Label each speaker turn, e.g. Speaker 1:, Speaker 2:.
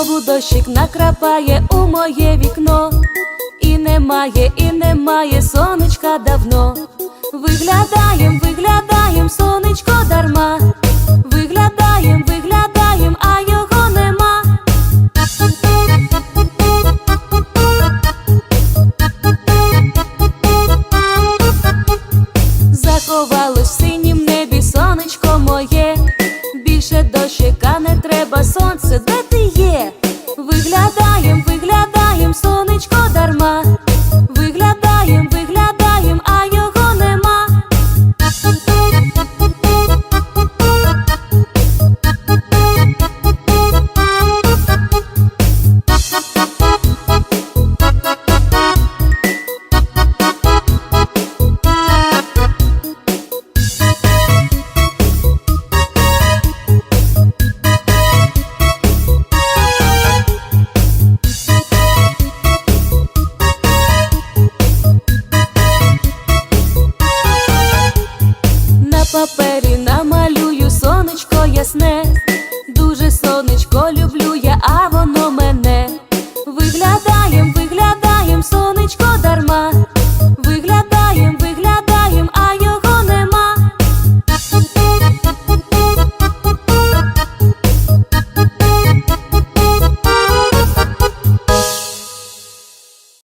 Speaker 1: Знову дощик накрапає у моє вікно. І немає, і немає сонечка давно. Виглядаєм, виглядаєм, сонечко дарма. Виглядаєм, виглядаєм, а його нема. Заховалось в синім небі сонечко моє. Більше дощика не треба, сонце, де ти папері намалюю сонечко ясне. Дуже сонечко люблю я, а воно мене.